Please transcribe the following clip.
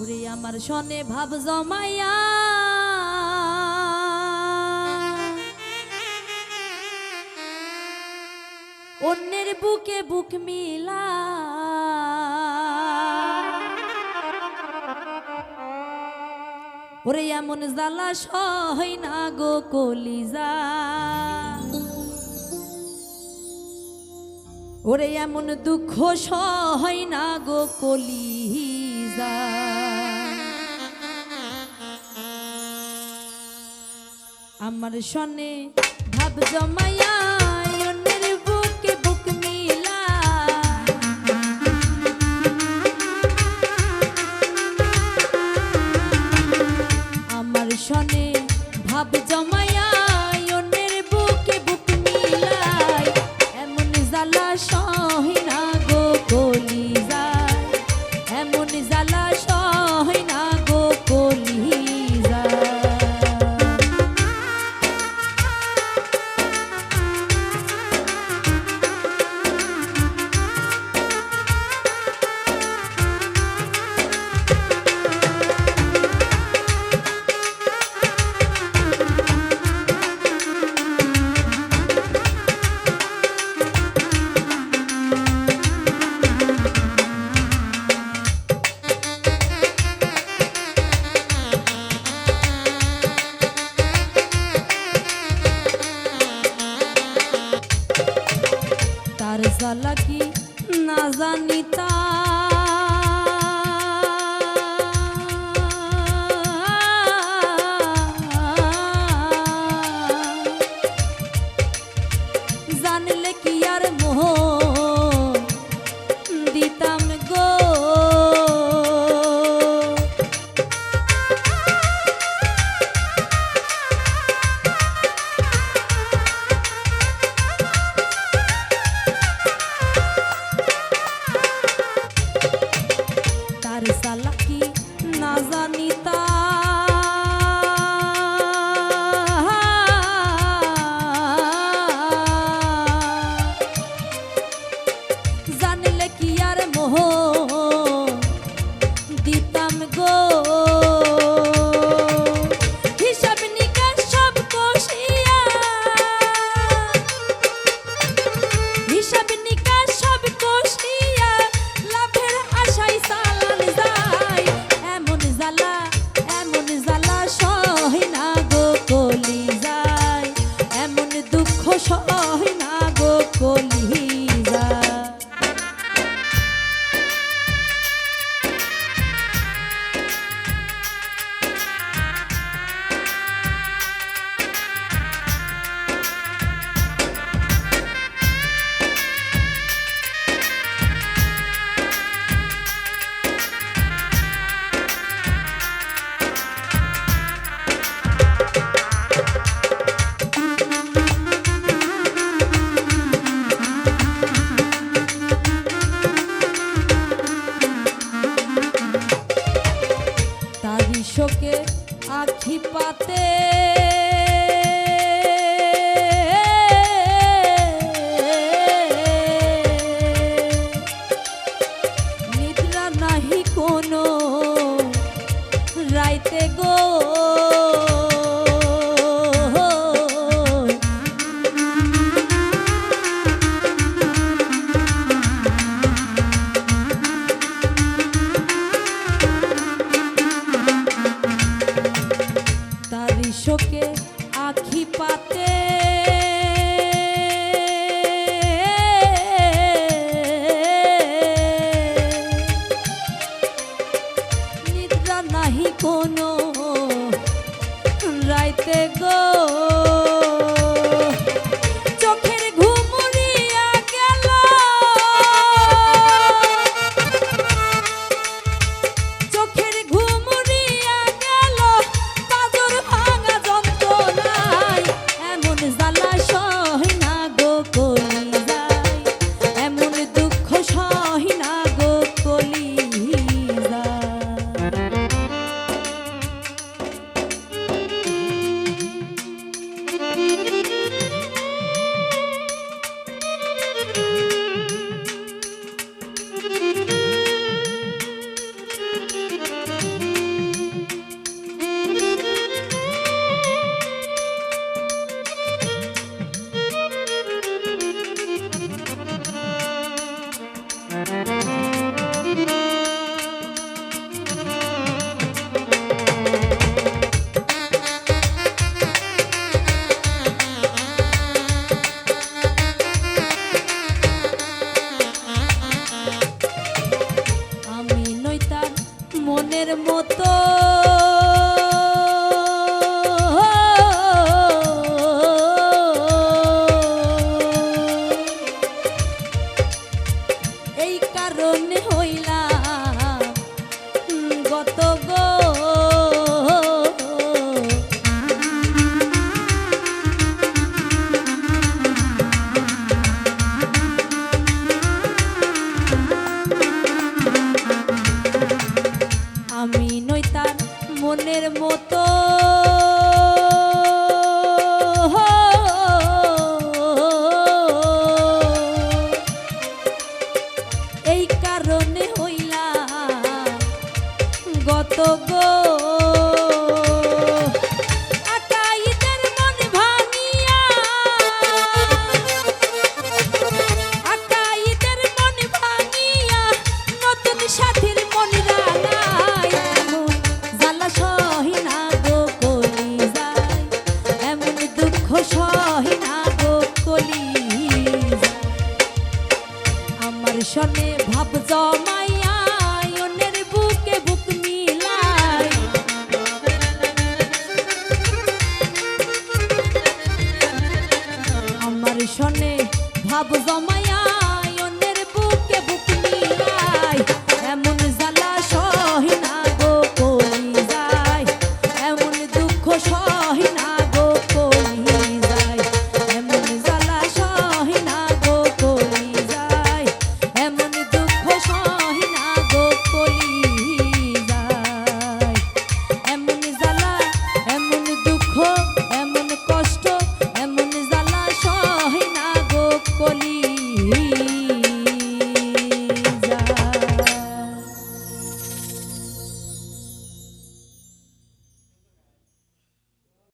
ওরে আমার সনে ভাব জমাইয়া। অন্যের বুকে বুক মিলা। ওরে এমন জ্বালা সহই না গো কলিজা। ওরে এমন দুঃখ সহই না গো কলিজা। আমার সনে ভাব জমাইয়া তার জ্বালা কি না জানি কৃষকের আখি পাতে। কোনো রাইতে গো মনের মতো কারণে হইলা। টেনশনে ভাব জমাইয়া অন্যের বুকে বুক মিলাই। আমার শোনে ভাব জমাই